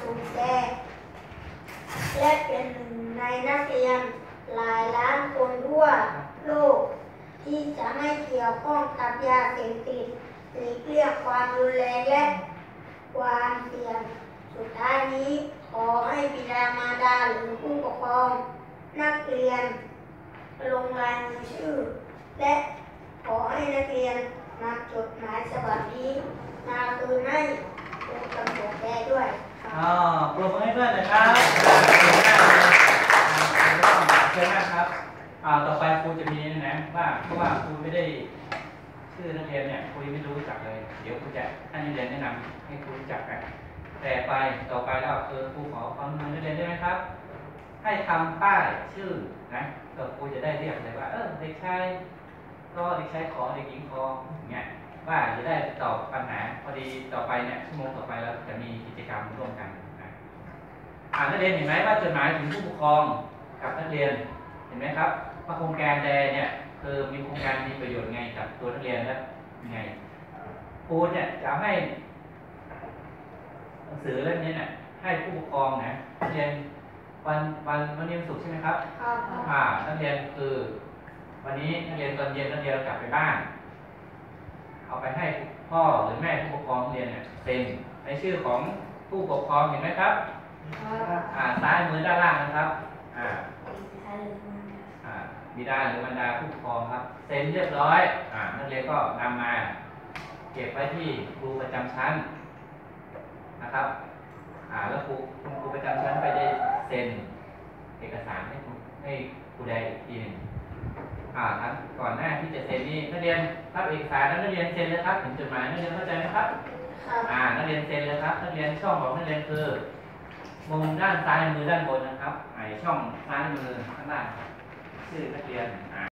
ถูกแชร์และเป็นหนึ่งในนักเรียนหลายล้านคนทั่วโลก ที่จะไม่เกี่ยวข้องกับยาเสพติดหรือเลี่ยงความรุนแรงและความเสี่ยงสุดท้ายนี้ขอให้บิดามารดาหรือผู้ปกครอง นักเรียน ลงลายมือชื่อ และขอให้นักเรียนนำจดหมายฉบับนี้มาคืนให้ผู้กำกับแกด้วย อ๋อปรบมือให้เพื่อนหน่อยครับเก่งมากเลยอ่าเชิญมากครับอ่าต่อไปครูจะมีนะว่าเพราะว่าครูไม่ได้ชื่อนักเรียนเนี่ยครูยังไม่รู้จักเลย เดี๋ยวครูจะให้นักเรียนแนะนำให้ครูรู้จักกันแต่ไปต่อไปแล้วเออครูขอความร่วมมือนักเรียนได้ไหมครับ ให้ทำป้ายชื่อนะก็ครูจะได้เรียกเลยว่าเออเด็กชายก็เด็กชายขอเด็กหญิงขออย่างเงี้ยว่าจะได้ตอบปัญหาพอดีต่อไปเนี่ยชั่วโมงต่อไปเราจะมีานนักเรียนเห็นไหมว่าจดหมายถึงผู้ปกครองกับนักเรียนเห็นไหมครับว่าโครงการแดเนี่ยคือมีโครงการมีประโยชน์ไงกับตัวนักเรียนและยังไงครูเนี่ยจะให้หนังสือเล่มนี้เนี่ยให้ผู้ปกครองนะนักเรียนวันวันวันนี้วันศุกร์ใช่ไหมครับครับอ่านักเรียนคือ วันนี้นักเรียนตอนเย็นนักเรียนกลับไปบ้าน เอาไปให้พ่อหรือแม่ผู้ปกครองเรียนเนี่ยเซ็นในชื่อของผู้ปกครองเห็นไหมครับ อ่าซ้ายมือด้านล่างนะครับ อ่าอ่าบิดาหรือมารดาผู้ปกครองครับ เซ็นเรียบร้อย อ่านักเรียนก็นำมา เก็บไว้ที่ครูประจำชั้นนะครับ อ่าแล้วครูคุณครูประจำชั้นไปได้เซ็นเอกสารให้ครูให้ครูใดอีกทีหนึ่งอ่าครับก่อนหน้าที่จะเซ็นนี่นักเรียนรับเอกสารแล้วนักเรียนเซ็นเลยครับถึงจดหมายนักเรียนเข้าใจไหมครับครับอ่านักเรียนเซ็นเลยครับนักเรียนช่องของนักเรียนคือ มุมด้านซ้ายมือด้านบนนะครับไอช่องซ้ายมือข้างล่างชื่อนักเรียน